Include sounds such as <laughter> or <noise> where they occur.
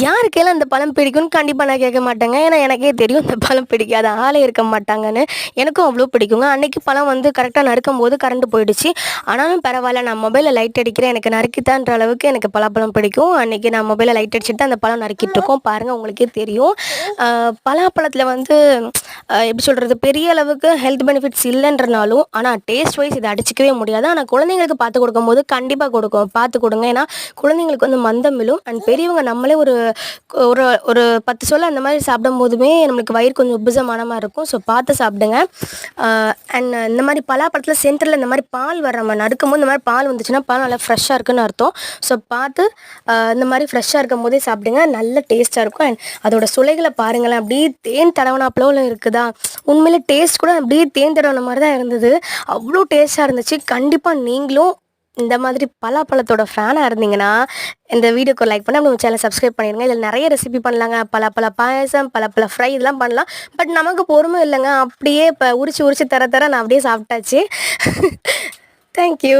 யாருக்கெல்லாம் அந்த பழம் பிடிக்கும்னு கண்டிப்பாக நான் கேட்க மாட்டேங்க. ஏன்னா எனக்கே தெரியும் இந்த பழம் பிடிக்காத. ஆளே இருக்க மாட்டாங்கன்னு. எனக்கும் அவ்வளோ பிடிக்குங்க. அன்றைக்கி பழம் வந்து கரெக்டாக நறுக்கும் போது கரண்ட் போயிடுச்சு. ஆனாலும் பரவாயில்ல நான் மொபைலில் லைட் அடிக்கிறேன். எனக்கு நறுக்கித்தான்ற அளவுக்கு எனக்கு பலாப்பழம் பிடிக்கும். அன்றைக்கி நான் மொபைலில் லைட் அடிச்சுட்டு அந்த பழம் நறுக்கிட்டு இருக்கோம். பாருங்கள் உங்களுக்கே தெரியும். பலாப்பழத்தில் வந்து எப்படி சொல்கிறது பெரிய அளவுக்கு ஹெல்த் பெனிஃபிட்ஸ் இல்லைன்றனாலும் ஆனால் டேஸ்ட் வைஸ் இதை அடிச்சிக்கவே முடியாது. ஆனால் குழந்தைங்களுக்கு பார்த்து கொடுக்கும்போது கண்டிப்பாக கொடுக்கும். பார்த்து கொடுங்க. ஏன்னா குழந்தைங்களுக்கு வந்து மந்தம் விழும். அண்ட் பெரியவங்க நம்மளே ஒரு ஒரு ஒரு பத்து சொல்ல அந்த மாதிரி சாப்பிடும் போதுமே நம்மளுக்கு வயிறு கொஞ்சம் உபசமானமாக மாதிரி இருக்கும். ஸோ பார்த்து சாப்பிடுங்க. அண்ட் இந்த மாதிரி பலாப்பழத்தில் சென்டரில் இந்த மாதிரி பால் வர நம்ம நறுக்கும் போது இந்த மாதிரி பால் வந்துச்சுன்னா பால் நல்லா ஃப்ரெஷ்ஷாக இருக்குன்னு அர்த்தம். ஸோ பார்த்து இந்த மாதிரி ஃப்ரெஷ்ஷாக இருக்கும் போதே சாப்பிடுங்க. நல்ல டேஸ்ட்டாக இருக்கும். அண்ட் அதோட சுளைகளை பாருங்களேன். அப்படியே தேன் தடவனாப்புல இருக்குதா? உண்மையிலே டேஸ்ட் கூட அப்படியே தேன் மாதிரி தான் இருந்தது. அவ்வளோ டேஸ்ட்டாக இருந்துச்சு. கண்டிப்பாக நீங்களும் இந்த மாதிரி பலாப்பழத்தோட ஃபேனாக இருந்தீங்கன்னா இந்த வீடியோக்கு லைக் பண்ணி நம்ம சேனல் சப்ஸ்கிரைப் பண்ணிடுங்க. இதில் நிறைய ரெசிபி பண்ணலாங்க. பலாப்பழ பாயசம் பலாப்பழ ஃப்ரை இதெல்லாம் பண்ணலாம். பட் நமக்கு பொறுமை இல்லைங்க. அப்படியே இப்போ உரிச்சு உரிச்சு தர தர நான் அப்படியே சாப்பிட்டாச்சு. <laughs> தேங்க்யூ